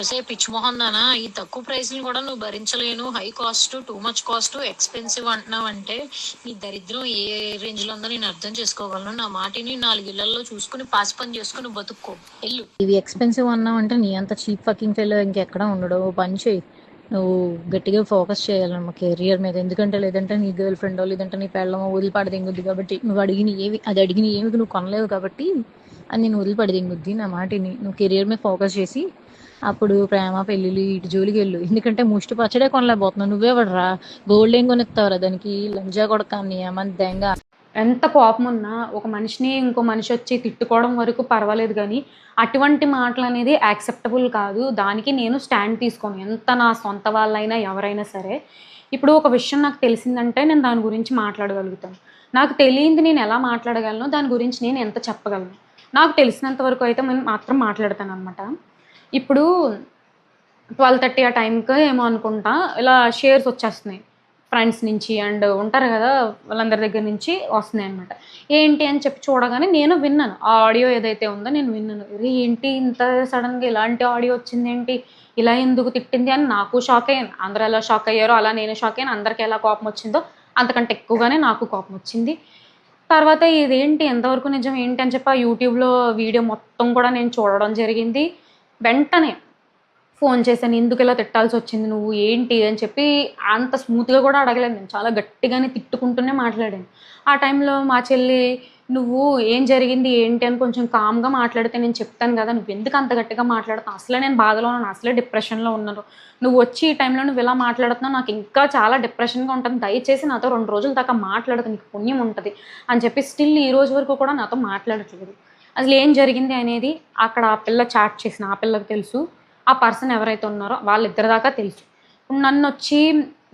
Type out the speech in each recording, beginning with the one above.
ఒసే పిచ్చి నానా ఈ తక్కువ ప్రైస్ కూడా నువ్వు భరించలేను. High cost too much cost expensive అంటున్నావు అంటే నీ దరిద్రం ఏ రేంజ్లో ఉందో నేను అర్థం చేసుకోగలను. నా మాటిని నాలుగు ఇళ్ళలో చూసుకుని పాస్ పని చేసుకుని బతుక్కో. వెళ్ళు. ఇవి ఎక్స్పెన్సివ్ అన్నావు అంటే నీ అంత చీప్ ఫకింగ్ ఫెలో ఇంకెక్కడ ఉండడు. ఓ పని చేయి. నువ్వు గట్టిగా ఫోకస్ చేయాలన్నమాట కెరియర్ మీద. ఎందుకంటే లేదంటే నీ గర్ల్ ఫ్రెండో లేదంటే నీ పెళ్ళమో వదిలిపాడు దింగుద్ది కాబట్టి నువ్వు అడిగిన ఏవి అది అడిగిన ఏమి నువ్వు కొనలేవు కాబట్టి అని నేను వదిలిపడి దింగుద్ది నా మాటిని. నువ్వు కెరియర్ మీద ఫోకస్ చేసి అప్పుడు ప్రేమ పెళ్ళిళ్ళు ఇటు జోలికి వెళ్ళు. ఎందుకంటే ముష్టి పచ్చడే కొనలేకపోతున్నావు. నువ్వే పడరా గోల్డ్ ఏం కొనిస్తావురా? దానికి లంజా కొడకాన్ని ఏమని దెంగ ఎంత కోపం ఉన్నా ఒక మనిషిని ఇంకో మనిషి వచ్చి తిట్టుకోవడం వరకు పర్వాలేదు కానీ అటువంటి మాటలు అనేది యాక్సెప్టబుల్ కాదు. దానికి నేను స్టాండ్ తీసుకోను. ఎంత నా సొంత వాళ్ళైనా ఎవరైనా సరే. ఇప్పుడు ఒక విషయం నాకు తెలిసిందంటే నేను దాని గురించి మాట్లాడగలుగుతాను. నాకు తెలియంది నేను ఎలా మాట్లాడగలను దాని గురించి నేను ఎంత చెప్పగలను. నాకు తెలిసినంత వరకు అయితే నేను మాత్రం మాట్లాడతాను అనమాట ఇప్పుడు ట్వెల్వ్ థర్టీ ఆ టైంకి ఏమో అనుకుంటా ఇలా షేర్స్ వచ్చేస్తున్నాయి. ఫ్రెండ్స్ నుంచి అండ్ ఉంటారు కదా వాళ్ళందరి దగ్గర నుంచి వస్తున్నాయి అనమాట ఏంటి అని చెప్పి చూడగానే నేను విన్నాను. ఆ ఆడియో ఏదైతే ఉందో నేను విన్నాను. ఏంటి ఇంత సడన్గా ఇలాంటి ఆడియో వచ్చింది ఏంటి? ఇలా ఎందుకు తిట్టింది? అని నాకు షాక్ అయ్యాను. అందరూ ఎలా షాక్ అయ్యారో అలా నేను షాక్ అయ్యాను. అందరికీ ఎలా కోపం వచ్చిందో అంతకంటే ఎక్కువగానే నాకు కోపం వచ్చింది. తర్వాత ఇదేంటి? ఎంతవరకు నిజం? ఏంటి అని చెప్పి ఆ యూట్యూబ్లో వీడియో మొత్తం కూడా నేను చూడడం జరిగింది. వెంటనే ఫోన్ చేశాను. ఎందుకు ఇలా తిట్టాల్సి వచ్చింది నువ్వు? ఏంటి? అని చెప్పి అంత స్మూత్గా కూడా అడగలేదు. నేను చాలా గట్టిగానే తిట్టుకుంటూనే మాట్లాడాను. ఆ టైంలో మా చెల్లి నువ్వు ఏం జరిగింది ఏంటి అని కొంచెం కామ్గా మాట్లాడితే నేను చెప్తాను కదా నువ్వు ఎందుకు అంత గట్టిగా మాట్లాడుతావు అసలే నేను బాధలో ఉన్నాను అసలే డిప్రెషన్లో ఉన్నాను నువ్వు వచ్చి ఈ టైంలో నువ్వు ఇలా మాట్లాడుతున్నావు నాకు ఇంకా చాలా డిప్రెషన్గా ఉంటుంది. దయచేసి నాతో రెండు రోజుల దాకా మాట్లాడదు నీకు పుణ్యం ఉంటుంది అని చెప్పి స్టిల్ ఈ రోజు వరకు కూడా నాతో మాట్లాడట్లేదు. అసలు ఏం జరిగింది అనేది అక్కడ ఆ పిల్ల చాట్ చేసిన ఆ పిల్లకి తెలుసు. ఆ పర్సన్ ఎవరైతే ఉన్నారో వాళ్ళిద్దరి దాకా తెలుసు. నన్ను వచ్చి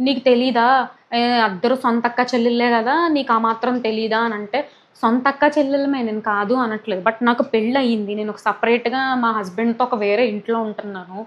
నీకు తెలీదా? ఏ, అద్దరు సొంత అక్క చెల్లెళ్ళే కదా నీకు ఆ మాత్రం తెలీదా అని అంటే సొంత అక్క చెల్లెలమే నేను కాదు అనట్లేదు. బట్ నాకు పెళ్ళి అయ్యింది నేను ఒక సపరేట్గా మా హస్బెండ్తో ఒక వేరే ఇంట్లో ఉంటున్నాను.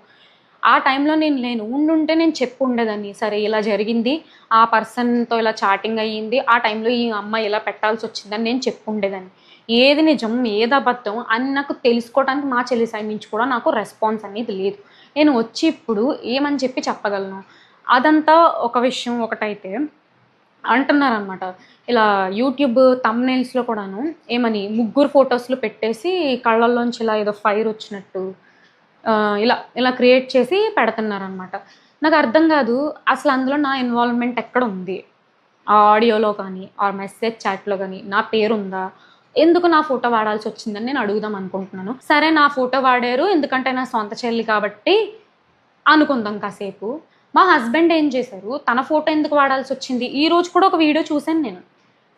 ఆ టైంలో నేను లేను. ఉండుంటే నేను చెప్పు ఉండేదాన్ని సరే ఇలా జరిగింది. ఆ పర్సన్తో ఇలా చాటింగ్ అయ్యింది. ఆ టైంలో ఈ అమ్మాయి ఇలా పెట్టాల్సి వచ్చిందని నేను చెప్పు ఉండేదాన్ని ఏది నిజం ఏది అబద్ధం అని నాకు తెలుసుకోవడానికి మా చెల్లి సైడ్ నుంచి కూడా నాకు రెస్పాన్స్ అనేది లేదు. నేను వచ్చి ఇప్పుడు ఏమని చెప్పి చెప్పగలను? అదంతా ఒక విషయం ఒకటైతే అంటున్నారనమాట ఇలా యూట్యూబ్ తమ్నైల్స్లో కూడాను ఏమని ముగ్గురు ఫొటోస్లు పెట్టేసి కళ్ళల్లోంచి ఇలా ఏదో ఫైర్ వచ్చినట్టు ఇలా ఇలా క్రియేట్ చేసి పెడుతున్నారనమాట నాకు అర్థం కాదు అసలు అందులో నా ఇన్వాల్వ్మెంట్ ఎక్కడ ఉంది? ఆ ఆడియోలో కానీ ఆ మెసేజ్ చాట్లో కానీ నా పేరు ఉందా ఎందుకు నా ఫోటో వాడాల్సి వచ్చిందని నేను అడుగుదాం అనుకుంటున్నాను. సరే నా ఫోటో వాడారు ఎందుకంటే నా సొంత చెల్లి కాబట్టి అనుకుందాం కాసేపు. మా హస్బెండ్ ఏం చేశారు? తన ఫోటో ఎందుకు వాడాల్సి వచ్చింది? ఈ రోజు కూడా ఒక వీడియో చూశాను నేను.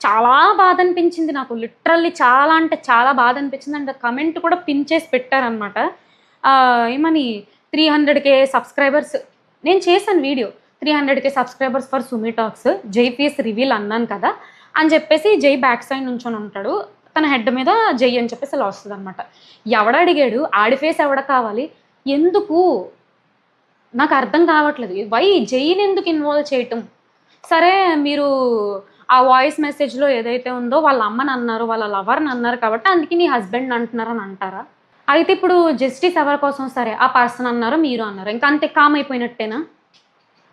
చాలా బాధ అనిపించింది నాకు. లిటరల్లీ చాలా అంటే చాలా బాధ అనిపించింది. అండ్ కమెంట్ కూడా పిన్ చేసి పెట్టారనమాట ఏమని? త్రీ హండ్రెడ్కే సబ్స్క్రైబర్స్. నేను చేశాను వీడియో. త్రీ హండ్రెడ్కే సబ్స్క్రైబర్స్ ఫర్ సుమి టాక్స్. జై ఫేస్ రివీల్ అన్నాను కదా. అని చెప్పేసి జై బ్యాక్ సైడ్ నుంచొని ఉంటాడు. తన హెడ్ మీద జై అని చెప్పేసి అలా వస్తుంది అనమాట ఎవడ అడిగాడు ఆడి ఫేస్ ఎవడ కావాలి? ఎందుకు? నాకు అర్థం కావట్లేదు. వై జైన్ ఎందుకు ఇన్వాల్వ్ చేయటం? సరే మీరు ఆ వాయిస్ మెసేజ్లో ఏదైతే ఉందో వాళ్ళ అమ్మని అన్నారు వాళ్ళ లవర్ని అన్నారు కాబట్టి అందుకే నీ హస్బెండ్ అంటున్నారని అంటారా? అయితే ఇప్పుడు జస్టిస్ ఎవరి కోసం? సరే ఆ పర్సన్ అన్నారు మీరు అన్నారు. ఇంకా అంతే కామ్ అయిపోయినట్టేనా?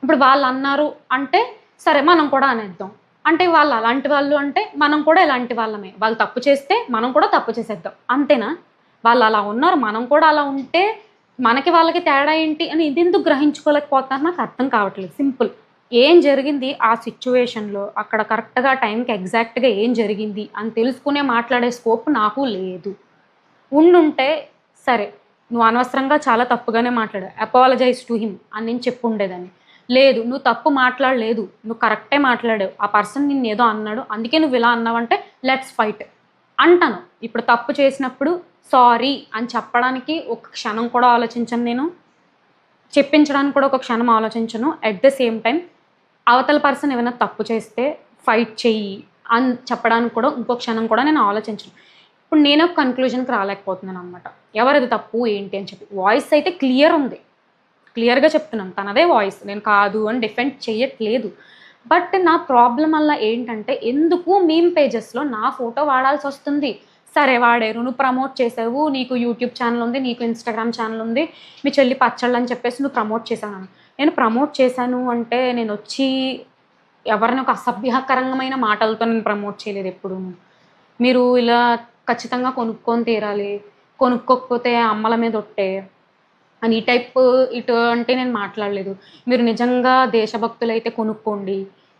ఇప్పుడు వాళ్ళు అన్నారు అంటే సరే మనం కూడా అనేద్దాం. అంటే వాళ్ళు అలాంటి వాళ్ళు అంటే మనం కూడా ఇలాంటి వాళ్ళమే. వాళ్ళు తప్పు చేస్తే మనం కూడా తప్పు చేసేద్దాం. అంతేనా? వాళ్ళు అలా ఉన్నారు మనం కూడా అలా ఉంటే మనకి వాళ్ళకి తేడా ఏంటి అని ఇది ఎందుకు గ్రహించుకోలేకపోతున్నారు నాకు అర్థం కావట్లేదు. సింపుల్. ఏం జరిగింది? ఆ సిచ్యువేషన్లో అక్కడ కరెక్ట్గా టైంకి ఎగ్జాక్ట్గా ఏం జరిగింది? అని తెలుసుకునే మాట్లాడే స్కోప్ నాకు లేదు. ఉండుంటే సరే నువ్వు అనవసరంగా చాలా తప్పుగానే మాట్లాడావు. అపాలజైజ్ టు హిమ్ అని నేను చెప్పు ఉండేదాన్ని లేదు నువ్వు తప్పు మాట్లాడలేదు. నువ్వు కరెక్టే మాట్లాడావు. ఆ పర్సన్ నిన్ను ఏదో అన్నాడు. అందుకే నువ్వు ఇలా అన్నావంటే లెట్స్ ఫైట్ అంటాను. ఇప్పుడు తప్పు చేసినప్పుడు సారీ అని చెప్పడానికి ఒక క్షణం కూడా ఆలోచించను నేను. చెప్పించడానికి కూడా ఒక క్షణం ఆలోచించను. అట్ ద సేమ్ టైం అవతల పర్సన్ ఏమైనా తప్పు చేస్తే ఫైట్ చెయ్యి అని చెప్పడానికి కూడా ఇంకో క్షణం కూడా నేను ఆలోచించను. ఇప్పుడు నేను ఒక కన్క్లూజన్కి రాలేకపోతున్నాను అనమాట ఎవరిది తప్పు ఏంటి అని చెప్పి. వాయిస్ అయితే క్లియర్ ఉంది. క్లియర్గా చెప్తున్నాను. తనదే వాయిస్ నేను కాదు అని డిఫెండ్ చేయట్లేదు బట్ నా ప్రాబ్లం వల్ల ఏంటంటే ఎందుకు మీమ్ పేజెస్లో నా ఫోటో వాడాల్సి వస్తుంది? సరే వాడేరు నువ్వు ప్రమోట్ చేసావు నీకు యూట్యూబ్ ఛానల్ ఉంది నీకు ఇన్స్టాగ్రామ్ ఛానల్ ఉంది మీ చెల్లి పచ్చళ్ళు అని చెప్పేసి నువ్వు ప్రమోట్ చేశాను నేను ప్రమోట్ చేశాను అంటే నేను వచ్చి ఎవరిని ఒక అసభ్యకరంగమైన మాటలతో నేను ప్రమోట్ చేయలేదు ఎప్పుడు. మీరు ఇలా ఖచ్చితంగా కొనుక్కొని తీరాలి కొనుక్కోకపోతే అమ్మల మీద ఒట్టే అని ఈ టైప్ ఇటు అంటే నేను మాట్లాడలేదు. మీరు నిజంగా దేశభక్తులు అయితే కొనుక్కోండి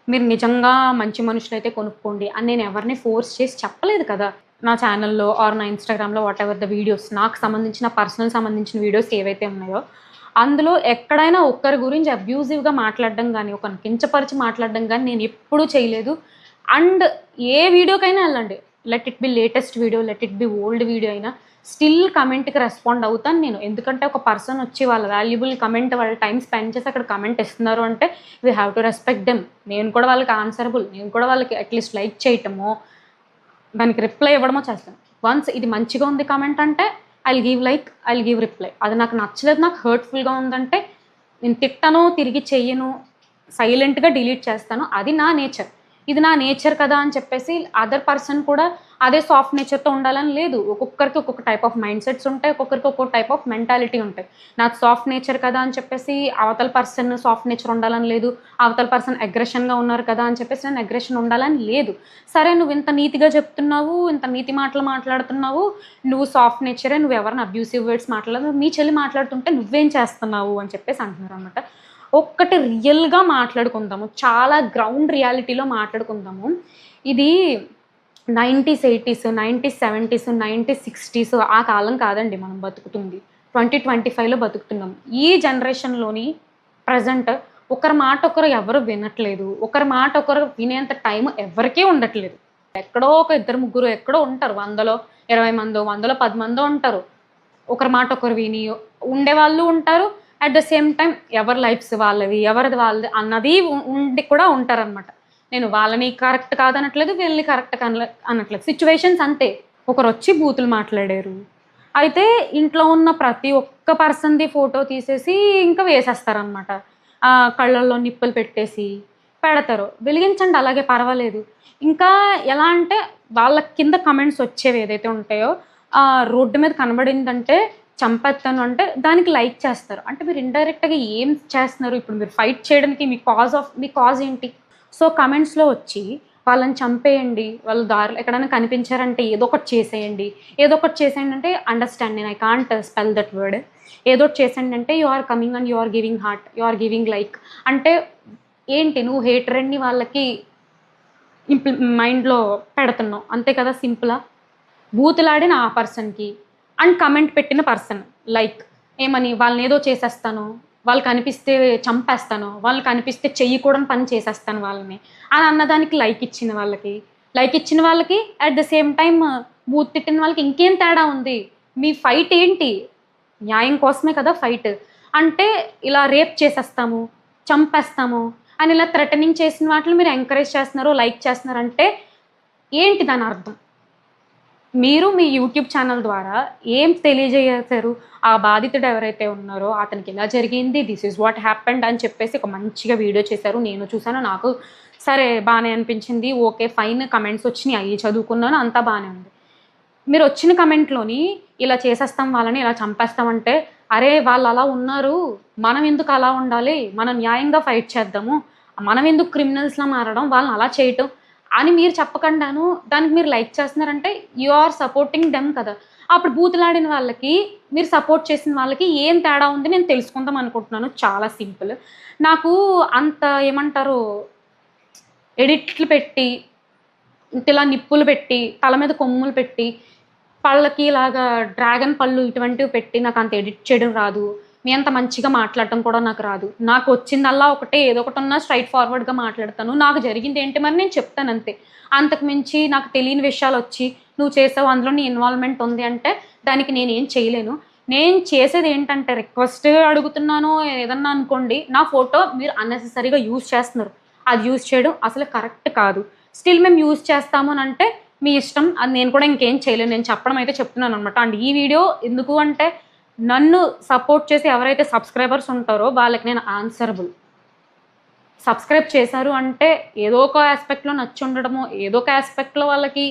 మీరు నిజంగా మంచి మనుషులు అయితే కొనుక్కోండి అని నేను ఎవరిని ఫోర్స్ చేసి చెప్పలేదు కదా. నా ఛానల్లో ఆర్ నా ఇన్స్టాగ్రామ్లో వాట్ ఎవర్ ద వీడియోస్ నాకు సంబంధించిన పర్సనల్ సంబంధించిన వీడియోస్ ఏవైతే ఉన్నాయో అందులో ఎక్కడైనా ఒక్కరి గురించి అబ్యూజివ్గా మాట్లాడడం కానీ ఒకరిని కించపరిచి మాట్లాడడం కానీ నేను ఎప్పుడూ చేయలేదు. అండ్ ఏ వీడియోకైనా వెళ్ళండి. Let it be latest video let it be old video అయినా స్టిల్ కమెంట్కి రెస్పాండ్ అవుతాను నేను. ఎందుకంటే ఒక పర్సన్ వచ్చి వాళ్ళ వాల్యుబుల్ కమెంట్ వాళ్ళ టైం స్పెండ్ చేసి అక్కడ కమెంట్ ఇస్తున్నారు అంటే we have to respect them నేను కూడా వాళ్ళకి ఆన్సరబుల్ నేను కూడా వాళ్ళకి అట్లీస్ట్ లైక్ చేయటమో దానికి రిప్లై ఇవ్వడమో చేస్తాను. వన్స్ ఇది మంచిగా ఉంది కామెంట్ అంటే I give like I give reply అది నాకు నచ్చలేదు నాకు హర్ట్ఫుల్గా ఉందంటే నేను తిట్టను తిరిగి చెయ్యను సైలెంట్గా డిలీట్ చేస్తాను. అది నా నేచర్ ఇది నా నేచర్ కదా అని చెప్పేసి అదర్ పర్సన్ కూడా అదే సాఫ్ట్ నేచర్తో ఉండాలని లేదు. ఒక్కొక్కరికి ఒక్కొక్క టైప్ ఆఫ్ మైండ్ సెట్స్ ఉంటాయి ఒక్కొక్కరికి ఒక్కొక్క టైప్ ఆఫ్ మెంటాలిటీ ఉంటాయి. నాకు సాఫ్ట్ నేచర్ కదా అని చెప్పేసి అవతల పర్సన్ సాఫ్ట్ నేచర్ ఉండాలని లేదు. అవతల పర్సన్ అగ్రెషన్గా ఉన్నారు కదా అని చెప్పేసి నేను అగ్రెషన్ ఉండాలని లేదు. సరే నువ్వు ఇంత నీతిగా చెప్తున్నావు ఇంత నీతి మాటలు మాట్లాడుతున్నావు నువ్వు సాఫ్ట్ నేచరే నువ్వు ఎవరిని అబ్యూసివ్ వర్డ్స్ మాట్లాడదు మీ చెల్లి మాట్లాడుతుంటే నువ్వేం చేస్తున్నావు అని చెప్పేసి అంటున్నారు అనమాట ఒక్కటి రియల్గా మాట్లాడుకుందాము. చాలా గ్రౌండ్ రియాలిటీలో మాట్లాడుకుందాము. ఇది nineties eighties nineties seventies nineties sixties ఆ కాలం కాదండి మనం బతుకుతుంది. ట్వంటీ ట్వంటీ ఫైవ్లో బతుకుతున్నాం. ఈ జనరేషన్లోని ప్రజెంట్ ఒకరి మాట ఒకరు ఎవరు వినట్లేదు. ఒకరి మాట ఒకరు వినేంత టైం ఎవరికీ ఉండట్లేదు. ఎక్కడో ఒక ఇద్దరు ముగ్గురు ఎక్కడో ఉంటారు. వందలో ఇరవై మందో వందలో పది మందో ఉంటారు. ఒకరి మాట ఒకరు విని ఉండేవాళ్ళు ఉంటారు. అట్ ద సేమ్ టైం ఎవరి లైఫ్స్ వాళ్ళవి ఎవరిది వాళ్ళది అన్నది ఉండి కూడా ఉంటారనమాట నేను వాళ్ళని కరెక్ట్ కాదనట్లేదు వీళ్ళని కరెక్ట్ అనట్లేదు. సిచ్యువేషన్స్ అంతే ఒకరు వచ్చి బూతులు మాట్లాడారు. అయితే ఇంట్లో ఉన్న ప్రతి ఒక్క పర్సన్ది ఫోటో తీసేసి ఇంకా వేసేస్తారనమాట కళ్ళల్లో నిప్పులు పెట్టేసి పెడతారు. వెలిగించండి అలాగే పర్వాలేదు. ఇంకా ఎలా అంటే వాళ్ళ కింద కమెంట్స్ వచ్చేవి ఏదైతే ఉంటాయో రోడ్డు మీద కనబడిందంటే చంపేస్తాను అంటే దానికి లైక్ చేస్తారు. అంటే మీరు ఇండైరెక్ట్గా ఏం చేస్తున్నారు? ఇప్పుడు మీరు ఫైట్ చేయడానికి మీ కాజ్ ఆఫ్ మీ కాజ్ ఏంటి? సో కమెంట్స్లో వచ్చి వాళ్ళని చంపేయండి వాళ్ళు దారిలో ఎక్కడైనా కనిపించారంటే ఏదో ఒకటి చేసేయండి. ఏదో ఒకటి చేసేయండి అంటే understanding I can't spell that word ఏదో ఒకటి చేసేయండి అంటే you are coming and you are giving heart you are giving like అంటే ఏంటి? నువ్వు హేటరెడ్ని వాళ్ళకి ఇంప్లి మైండ్లో పెడుతున్నావు. అంతే కదా సింపులా? బూతులాడిన ఆ పర్సన్కి అండ్ కమెంట్ పెట్టిన పర్సన్ లైక్ ఏమని వాళ్ళని ఏదో చేసేస్తాను వాళ్ళు కనిపిస్తే చంపేస్తాను వాళ్ళు కనిపిస్తే కూడా పని చేసేస్తాను వాళ్ళని. అని అన్నదానికి లైక్ ఇచ్చిన వాళ్ళకి. లైక్ ఇచ్చిన వాళ్ళకి అట్ ద సేమ్ టైం బూత్ తిట్టిన వాళ్ళకి ఇంకేం తేడా ఉంది? మీ ఫైట్ ఏంటి? న్యాయం కోసమే కదా ఫైట్ అంటే ఇలా రేప్ చేసేస్తాము చంపేస్తాము అని ఇలా థ్రెటనింగ్ చేసిన వాటిని మీరు ఎంకరేజ్ చేస్తున్నారు లైక్ చేస్తున్నారు అంటే ఏంటి దాని అర్థం? మీరు మీ యూట్యూబ్ ఛానల్ ద్వారా ఏం తెలియజేశారు? ఆ బాధితుడు ఎవరైతే ఉన్నారో అతనికి ఇలా జరిగింది? దిస్ ఈజ్ వాట్ హ్యాపెండ్ అని చెప్పేసి ఒక మంచిగా వీడియో చేశారు. నేను చూసాను నాకు సరే బాగానే అనిపించింది. Okay fine. కమెంట్స్ వచ్చినాయి. అవి చదువుకున్నాను. అంతా బాగానే ఉంది. మీరు వచ్చిన కమెంట్లోని ఇలా చేసేస్తాం వాళ్ళని ఇలా చంపేస్తామంటే అరే వాళ్ళు అలా ఉన్నారు. మనం ఎందుకు అలా ఉండాలి? మనం న్యాయంగా ఫైట్ చేద్దాము. మనం ఎందుకు క్రిమినల్స్లా మారడం? వాళ్ళని అలా చేయటం. అని మీరు చెప్పకుండాను దానికి మీరు లైక్ చేస్తున్నారంటే యు ఆర్ సపోర్టింగ్ దెమ్ కదా. అప్పుడు బూతులాడిన వాళ్ళకి మీరు సపోర్ట్ చేసిన వాళ్ళకి ఏం తేడా ఉంది నేను తెలుసుకుందాం అనుకుంటున్నాను. చాలా సింపుల్. నాకు అంత ఏమంటారు ఎడిట్లు పెట్టి ఇలా నిప్పులు పెట్టి తల మీద కొమ్ములు పెట్టి పళ్ళకి ఇలాగా డ్రాగన్ పళ్ళు ఇటువంటివి పెట్టి నాకు అంత ఎడిట్ చేయడం రాదు. మీ అంత మంచిగా మాట్లాడటం కూడా నాకు రాదు. నాకు వచ్చిందల్లా ఒకటే ఏదో ఒకటి ఉన్నా స్ట్రైట్ ఫార్వర్డ్గా మాట్లాడతాను. నాకు జరిగింది ఏంటి మరి నేను చెప్తాను అంతే. అంతకు మించి నాకు తెలియని విషయాలు వచ్చి నువ్వు చేసావు అందులో నీ ఇన్వాల్వ్మెంట్ ఉంది అంటే దానికి నేనేం చేయలేను. నేను చేసేది ఏంటంటే రిక్వెస్ట్ అడుగుతున్నాను ఏదన్నా అనుకోండి నా ఫోటో మీరు అన్నెసెసరీగా యూజ్ చేస్తున్నారు. అది యూజ్ చేయడం అసలు కరెక్ట్ కాదు. స్టిల్ మేము యూజ్ చేస్తాము అని అంటే మీ ఇష్టం. అది నేను కూడా ఇంకేం చేయలేను. నేను చెప్పడం అయితే చెప్తున్నాను అనమాట అండ్ ఈ వీడియో ఎందుకు అంటే నన్ను సపోర్ట్ చేసి ఎవరైతే సబ్స్క్రైబర్స్ ఉంటారో వాళ్ళకి నేను ఆన్సరబుల్ సబ్స్క్రైబ్ చేశారు అంటే ఏదో ఒక ఆస్పెక్ట్లో నచ్చి ఉండడమో ఏదో ఒక ఆస్పెక్ట్లో వాళ్ళకి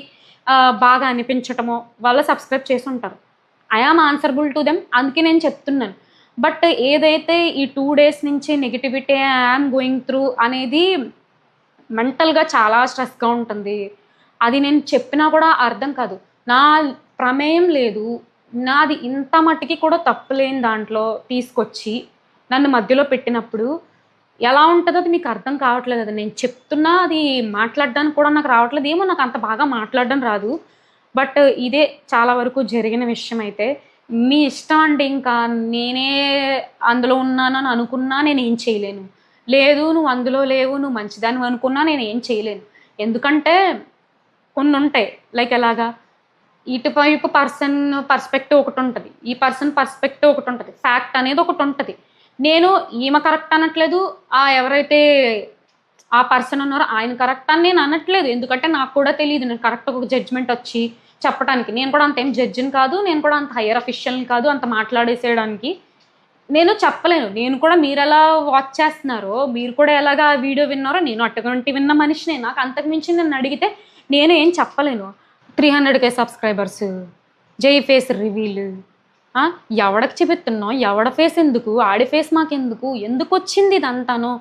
బాగా అనిపించటమో వాళ్ళు సబ్స్క్రైబ్ చేసి ఉంటారు. I am answerable to them అందుకే నేను చెప్తున్నాను. బట్ ఏదైతే ఈ టూ డేస్ నుంచి negativity I am going through అనేది మెంటల్గా చాలా స్ట్రెస్గా ఉంటుంది. అది నేను చెప్పినా కూడా అర్థం కాదు. నా ప్రమేయం లేదు. నాది ఇంత మట్టికి కూడా తప్పు లేని దాంట్లో తీసుకొచ్చి నన్ను మధ్యలో పెట్టినప్పుడు ఎలా ఉంటుందో అది మీకు అర్థం కావట్లేదు అది నేను చెప్తున్నా అది మాట్లాడడానికి కూడా నాకు రావట్లేదు. ఏమో నాకు అంత బాగా మాట్లాడడం రాదు. బట్ ఇదే చాలా వరకు జరిగిన విషయం అయితే మీ ఇష్టం అండి ఇంకా నేనే అందులో ఉన్నానని అనుకున్నా నేను ఏం చేయలేను. లేదు నువ్వు అందులో లేవు నువ్వు మంచిదాన్ని అనుకున్నా నేను ఏం చేయలేను. ఎందుకంటే కొన్ని ఉంటాయి. లైక్ ఎలాగా? ఇటువైపు పర్సన్ పర్స్పెక్టివ్ ఒకటి ఉంటుంది ఈ పర్సన్ పర్స్పెక్టివ్ ఒకటి ఉంటుంది ఫ్యాక్ట్ అనేది ఒకటి ఉంటుంది. నేను ఈమె కరెక్ట్ అనట్లేదు ఆ ఎవరైతే ఆ పర్సన్ ఉన్నారో ఆయన కరెక్ట్ అని నేను అనట్లేదు. ఎందుకంటే నాకు కూడా తెలియదు నేను కరెక్ట్ ఒక జడ్జ్మెంట్ వచ్చి చెప్పడానికి నేను కూడా అంత ఏం జడ్జిని కాదు నేను కూడా అంత హయ్యర్ అఫీషియల్ని కాదు అంత మాట్లాడేసేయడానికి నేను చెప్పలేను. నేను కూడా మీరు ఎలా వాచ్ చేస్తున్నారో మీరు కూడా ఎలాగా వీడియో విన్నారో నేను అటువంటి విన్న మనిషినే. నాకు అంతకు మించి నన్ను అడిగితే నేను ఏం చెప్పలేను. త్రీ హండ్రెడ్కే సబ్స్క్రైబర్స్ జై ఫేస్ రివీల్ ఎవడకి చూపిస్తున్నావు ఎవడ ఫేస్ ఎందుకు? ఆడి ఫేస్ మాకెందుకు? ఎందుకు వచ్చింది ఇదంతాను?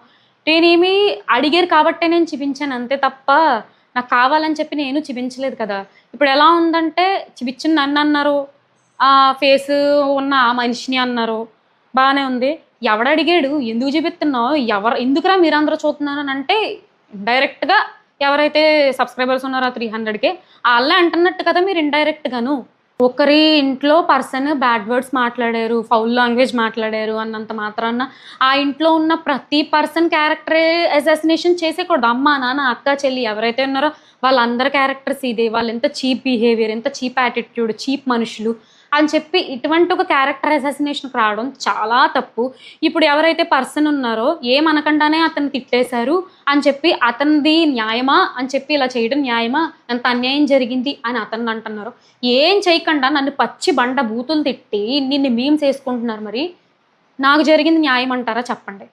నేనేమి అడిగారు కాబట్టే నేను చూపించాను అంతే తప్ప నాకు కావాలని చెప్పి నేను చూపించలేదు కదా. ఇప్పుడు ఎలా ఉందంటే చూపించిన నన్ను అన్నారు. ఆ ఫేస్ ఉన్న ఆ మనిషిని అన్నారు. బాగానే ఉంది. ఎవడు అడిగాడు ఎందుకు చూపిస్తున్నావు? ఎవరు ఎందుకురా మీరందరూ చూస్తున్నారు అంటే డైరెక్ట్గా ఎవరైతే సబ్స్క్రైబర్స్ ఉన్నారో త్రీ హండ్రెడ్కే వాళ్ళే అంటున్నట్టు కదా మీరు ఇండైరెక్ట్గాను ఒకరి ఇంట్లో పర్సన్ బ్యాడ్ వర్డ్స్ మాట్లాడారు ఫౌల్ లాంగ్వేజ్ మాట్లాడారు అన్నంత మాత్రాన ఆ ఇంట్లో ఉన్న ప్రతి పర్సన్ క్యారెక్టర్ అసాసినేషన్ చేసేకూడదు అమ్మ నాన్న అక్క చెల్లి ఎవరైతే ఉన్నారో వాళ్ళందరి క్యారెక్టర్స్ ఇదే. వాళ్ళు ఎంత చీప్ బిహేవియర్ ఎంత చీప్ యాటిట్యూడ్ చీప్ మనుషులు అని చెప్పి ఇటువంటి ఒక క్యారెక్టర్ అసాసినేషన్కి రావడం చాలా తప్పు. ఇప్పుడు ఎవరైతే పర్సన్ ఉన్నారో ఏమనకుండానే అతను తిట్టేశారు అని చెప్పి అతనిది న్యాయమా అని చెప్పి ఇలా చేయడం న్యాయమా? ఎంత అన్యాయం జరిగింది అని అతను అంటున్నారు. ఏం చేయకుండా నన్ను పచ్చి బండ బూతులు తిట్టి నిన్ను మీమ్స్ వేసుకుంటున్నారు మరి. నాకు జరిగింది న్యాయం అంటారా చెప్పండి.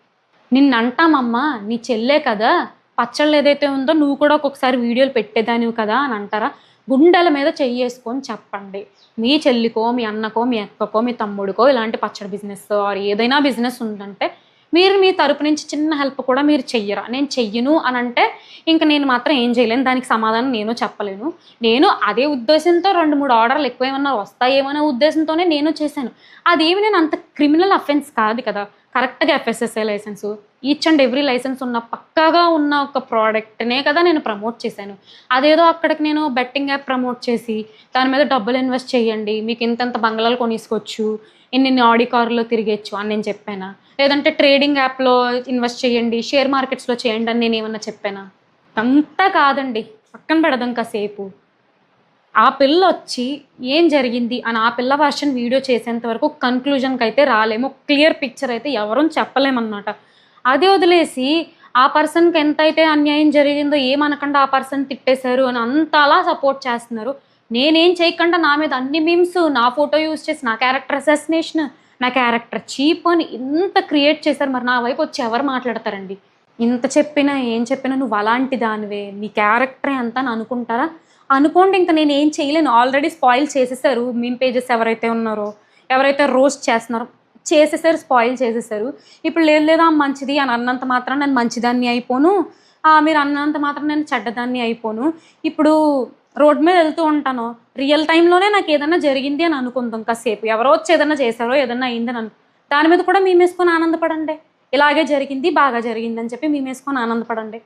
నిన్నంటామమ్మా నీ చెల్లే కదా పచ్చళ్ళు ఏదైతే ఉందో నువ్వు కూడా ఒక్కొక్కసారి వీడియోలు పెట్టేదానివి కదా అని అంటారా? గుండెల మీద చెయ్యేసుకొని చెప్పండి. మీ చెల్లికో మీ అన్నకో మీ అక్కకో మీ తమ్ముడికో ఇలాంటి పచ్చడి బిజినెస్ ఆర్ ఏదైనా బిజినెస్ ఉందంటే మీరు మీ తరపు నుంచి చిన్న హెల్ప్ కూడా మీరు చెయ్యరా? నేను చెయ్యను అని అంటే ఇంకా నేను మాత్రం ఏం చేయలేను. దానికి సమాధానం నేను చెప్పలేను. నేను అదే ఉద్దేశంతో రెండు మూడు ఆర్డర్లు ఎక్కువ ఏమన్నా వస్తాయేమనే ఉద్దేశంతోనే నేను చేశాను. అదేమి నేను అంత క్రిమినల్ అఫెన్స్ కాదు కదా. కరెక్ట్గా FSSA licence each and every licence ఉన్న పక్కాగా ఉన్న ఒక ప్రోడక్ట్నే కదా నేను ప్రమోట్ చేశాను. అదేదో అక్కడికి నేను బెట్టింగ్ యాప్ ప్రమోట్ చేసి దాని మీద డబ్బులు ఇన్వెస్ట్ చేయండి మీకు ఇంతంత బంగ్లాలు కొనేసుకోవచ్చు ఇన్ని ఆడి కారులో తిరిగేచ్చు అని నేను చెప్పానా? లేదంటే ట్రేడింగ్ యాప్లో ఇన్వెస్ట్ చేయండి షేర్ మార్కెట్స్లో చేయండి అని నేను ఏమన్నా చెప్పానా? అంతా కాదండి. పక్కన పెడదాం కాసేపు. ఆ పిల్ల వచ్చి ఏం జరిగింది అని ఆ పిల్ల వర్షన్ వీడియో చేసేంత వరకు కన్క్లూజన్కి అయితే రాలేము. క్లియర్ పిక్చర్ అయితే ఎవరూ చెప్పలేమన్నమాట. అది వదిలేసి ఆ పర్సన్కి ఎంతైతే అన్యాయం జరిగిందో ఏమనకుండా ఆ పర్సన్ తిట్టేశారు అని అంతలా సపోర్ట్ చేస్తున్నారు. నేనేం చేయకుండా నా మీద అన్ని మీమ్స్ నా ఫోటో యూస్ చేసి నా క్యారెక్టర్ అసాసినేషన్ నా క్యారెక్టర్ చీప్ అని ఇంత క్రియేట్ చేశారు. మరి నా వైపు వచ్చి ఎవరు మాట్లాడతారండి? ఇంత చెప్పినా ఏం చెప్పినా నువ్వు అలాంటి దానివే. నీ క్యారెక్టర్ ఎంత అని అనుకుంటారా? అనుకోండి ఇంకా నేను ఏం చేయలేను. ఆల్రెడీ స్పాయిల్ చేసేసారు. మీమ్ పేజెస్ ఎవరైతే ఉన్నారో ఎవరైతే రోస్ట్ చేస్తున్నారో చేసేసారు స్పాయిల్ చేసేసారు. ఇప్పుడు లేదు లేదా మంచిది అని అన్నంత మాత్రం నేను మంచిదాన్ని అయిపోను. ఆ, మీరు అన్నంత మాత్రం నేను చెడ్డదాన్ని అయిపోను. ఇప్పుడు రోడ్ మీద వెళ్తూ ఉంటాను. రియల్ టైంలోనే నాకు ఏదైనా జరిగింది అని అనుకుందాం కాసేపు. ఎవరో వచ్చి ఏదైనా చేశారో ఏదైనా అయిందని అను దాని మీద కూడా మేమేసుకొని ఆనందపడండి. ఇలాగే జరిగింది బాగా జరిగింది అని చెప్పి మేమేసుకొని ఆనందపడండి.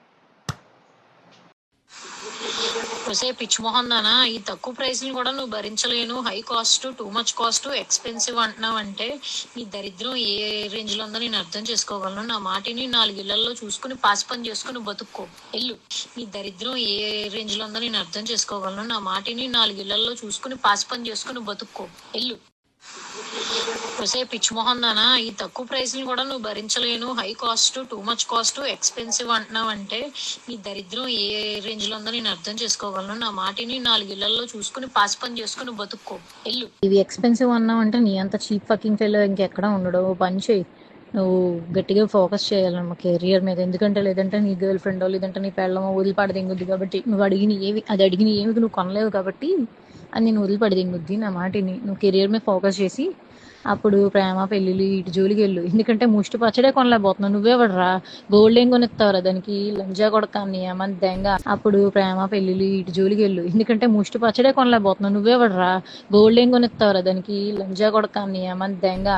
ఒసే పిచ్చిమోహన్ దానా ఈ తక్కువ ప్రైస్ని కూడా నువ్వు భరించలేను. High cost too much cost expensive అంటున్నావు అంటే నీ దరిద్రం ఏ రేంజ్లో ఉందో నేను అర్థం చేసుకోగలను. నా మాటిని నాలుగు ఇళ్ళలో చూసుకుని పాస్ పని చేసుకుని బతుక్కో. ఎల్లు నీ దరిద్రం ఏ రేంజ్లో ఉందో నేను అర్థం చేసుకోగలను. నా మాటిని నాలుగు ఇళ్ళలో చూసుకుని పాస్ పని చేసుకుని బతుక్కో. ఎల్లు ఒసే పిచ్చి మొహం ఈ తక్కువ ప్రైస్ని కూడా నువ్వు భరించలేను. High cost too much cost expensive అంటున్నావు అంటే నీ దరిద్రం ఏ రేంజ్లో ఉందో నేను అర్థం చేసుకోగలను. నా మాటిని నాలుగు ఇళ్ళలో చూసుకుని పాస్ పని చేసుకుని బతుక్కో. ఇల్లు ఇవి ఎక్స్పెన్సివ్ అన్నావు అంటే నీ అంత చీప్ ఫకింగ్ ఫెయిల్ ఇంకెక్కడ ఉండడు. పని చేయి. నువ్వు గట్టిగా ఫోకస్ చేయాలమ్మా కెరియర్ మీద. ఎందుకంటే లేదంటే నీ గర్ల్ ఫ్రెండ్ లేదంటే నీ పెళ్ళమో వదిలిపాడు దింగుద్ది కాబట్టి నువ్వు అడిగిన ఏవి అది అడిగిన ఏమి నువ్వు కొనలేవు కాబట్టి అది నేను వదిలిపడి దింగుద్ది నా మాటిని. నువ్వు కెరియర్ మీద ఫోకస్ చేసి అప్పుడు ప్రేమ పెళ్ళిళ్ళు ఇటు జోలికి వెళ్ళు. ఎందుకంటే ముష్టి పచ్చడే కొనలేకపోతున్నావు. నువ్వెవడరా గోల్డ్ ఏం కొనిస్తావురా? దానికి లంజా కొడకాన్ని ఏమని దెంగ. అప్పుడు ప్రేమ పెళ్ళిళ్ళు ఇటు జోలికి వెళ్ళు. ఎందుకంటే ముష్టి పచ్చడే కొనలేకపోతున్నావు. నువ్వెవడరా గోల్డ్ ఏం కొనిస్తావురా? దానికి లంజా కొడకాన్ని ఏమని దెంగ.